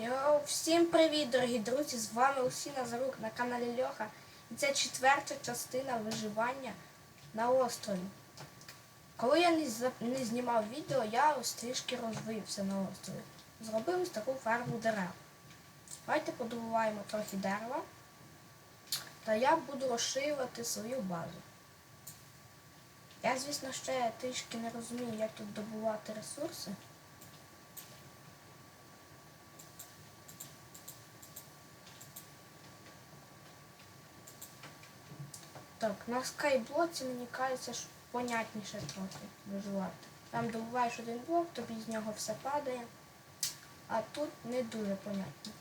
Йоу, всім привіт, дорогі друзі! З вами Усі Назарук на каналі Льоха. І це четверта частина виживання на острові. Коли я не, знімав відео, я ось трішки розвився на острові. Зробив ось таку ферму дерев. Давайте подобуваємо трохи дерева. Та я буду розширювати свою базу. Я, звісно, ще трішки не розумію, як тут добувати ресурси. Так, на скайблоці мені кажеться, що понятніше трохи виживати. Там добуваєш один блок, тобі з нього все падає. А тут не дуже понятно.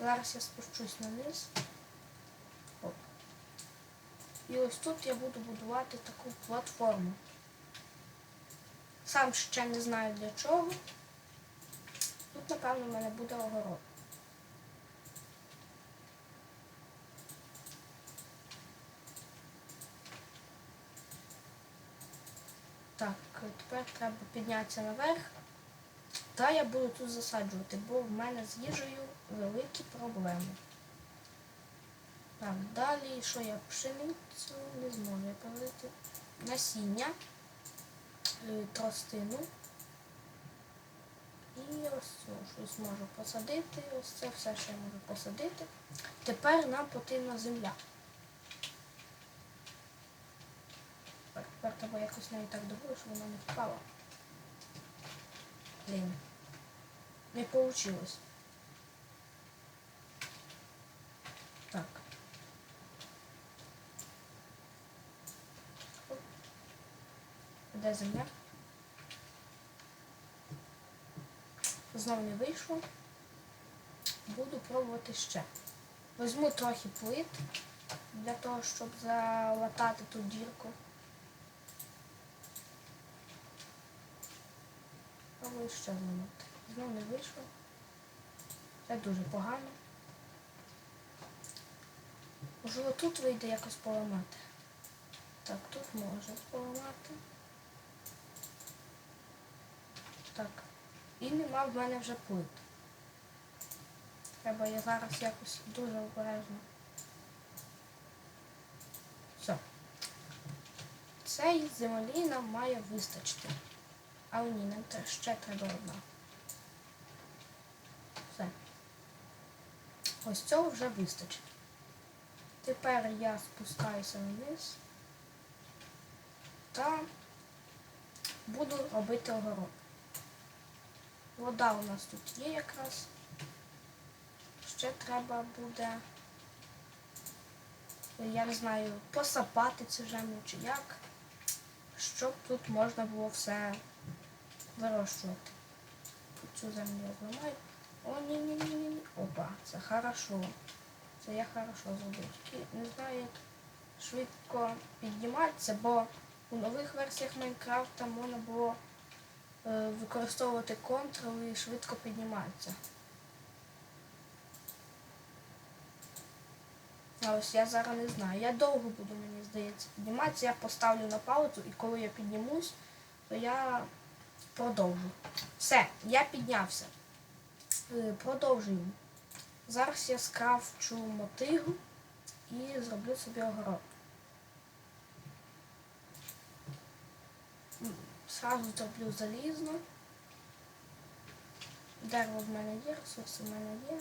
Зараз я спущусь на низ. І ось тут я буду будувати таку платформу. Сам ще не знаю для чого. Тут, напевно, в мене буде огород. Так, тепер треба піднятися наверх. Та я буду тут засаджувати, бо в мене з їжею великі проблеми. Так, далі, що я пшеницю не зможу я повелити. Насіння, е, тростину. І ось це щось можу посадити. Ось це все, я можу посадити. Тепер нам потрібна земля. Тепер треба якось навіть так добре, щоб вона не впала. Блін. Не вийшло. Так. Де земля? Знову не вийшло. Буду пробувати ще. Візьму трохи плит для того, щоб залатати ту дірку. Пробую ще зламати. Знову не вийшло. Це дуже погано. Можливо, тут вийде якось поламати. Так, тут можна поламати. Так. І нема в мене вже плит. Треба я зараз якось дуже обережно. Все. Цей землі нам має вистачити. Але ні, нам ще треба одна. Все. Ось цього вже вистачить. Тепер я спускаюся вниз та буду робити огород. Вода у нас тут є якраз. Ще треба буде, я не знаю, посапати цю землю чи як, щоб тут можна було все вирощувати. Цю землю я зламаю. О, ні, ні, ні, ні. Опа, це хорошо. Це я хорошо зробив. Не знаю, швидко підніматися, бо у нових версіях Майнкрафта можна було е, використовувати контрол і швидко підніматися. А ось я зараз не знаю. Я довго буду, мені здається, підніматися. Я поставлю на паузу і коли я піднімусь, то я продовжу. Все, я піднявся. Е, Продовжуємо. Зараз я скрафчу мотигу і зроблю собі огород. Сразу зроблю залізно. Дерево в мене є, ресурси в мене є.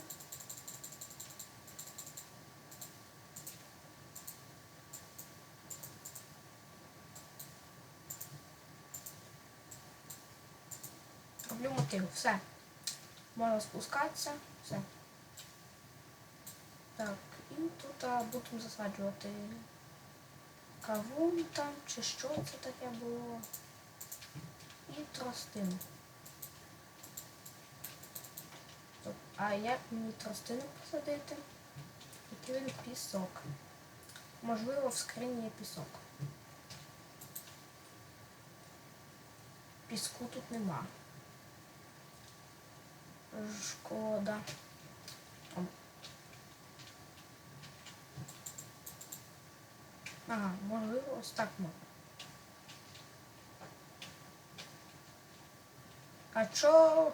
Роблю мотигу. Все. Можна спускатися. Все. Так, і тут будемо засаджувати кавун там, чи що це таке було. І тростину. А як мені тростину посадити? Потрібен пісок. Можливо, в скрині є пісок. Піску тут нема. Шкода. Ага, можливо, ось так можна. А чо